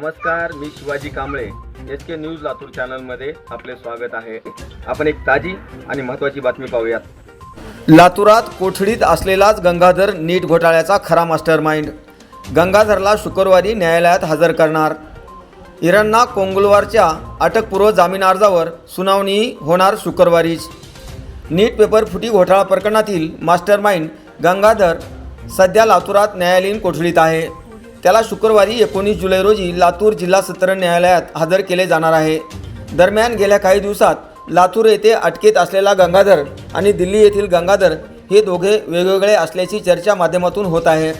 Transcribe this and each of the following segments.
नमस्कार नीट Shivaji Kamble. H K news Latur चॅनलमध्ये आपले स्वागत आहे. आपण एक ताजी आणि महत्त्वाची बातमी पाहूयात. लातूरात कोठडीत असलेलाच गंगाधर नीट घोटाळ्याचा खरा मास्टर माइंड गंगाधरला शुक्रवारी न्यायालयात हजर करणार. इराणना कोंगुलवारच्या अटकपूर्व जामीन अर्जावर सुनावणी होणार शुक्रवारीच. नीट पेपर फुटी घोटाळा प्रकरणातील मास्टर माइंड गंगाधर सध्या लातूरात न्यायालयीन कोठडीत आहे. त्याला शुक्रवारी एकोणीस जुलै रोजी लातूर जिल्हा सत्र न्यायालयात हजर केले जाणार आहे. दरम्यान गेल्या काही दिवसात लातूर येथे अटकेत असलेला गंगाधर आणि दिल्ली येथील गंगाधर हे दोघे वेगवेगळे असल्याची चर्चा माध्यमातून होत आहे.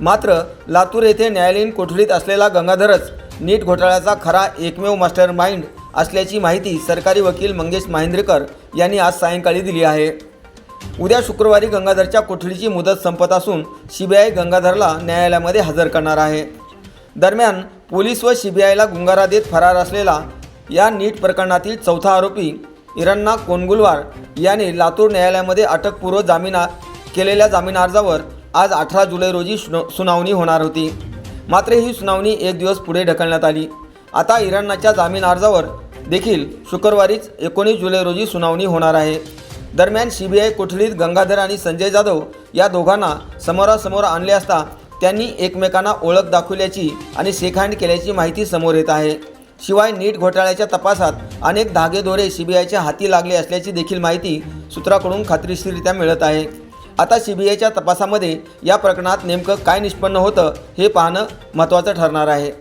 मात्र लातूर येथे न्यायालयीन कोठडीत असलेला गंगाधरच नीट घोटाळ्याचा खरा एकमेव मास्टर माइंड असल्याची माहिती सरकारी वकील मंगेश माहेंद्रकर यांनी आज सायंकाळी दिली आहे. उद्या शुक्रवारी गंगाधरच्या कोठडीची मुदत संपत असून सीबीआय गंगाधरला न्यायालयामध्ये हजर करणार आहे. दरम्यान पोलीस व सीबीआयला गुंगारा देत फरार असलेला या नीट प्रकरणातील चौथा आरोपी इरण्णा कोनगुलवार याने लातूर न्यायालयामध्ये अटकपूर्व जामीन केलेल्या जामीन अर्जावर आज अठरा जुलै रोजी सुनावणी होणार होती. मात्र ही सुनावणी एक दिवस पुढे ढकलण्यात आली. आता इराणाच्या जामीन अर्जावर देखील शुक्रवारीच एकोणीस जुलै रोजी सुनावणी होणार आहे. दरम्यान सीबीआय कोठडीत गंगाधर आणि संजय जाधव या दोघांना समोरासमोर आणले असता त्यांनी एकमेकांना ओळख दाखवल्याची आणि शेखहँड केल्याची माहिती समोर येत आहे. शिवाय नीट घोटाळ्याच्या तपासात अनेक धागेदोरे सीबीआयच्या हाती लागले असल्याची देखील माहिती सूत्राकडून खात्रीशीररित्या मिळत आहे. आता सीबीआयच्या तपासामध्ये या प्रकरणात नेमकं काय निष्पन्न होतं हे पाहणं महत्त्वाचं ठरणार आहे.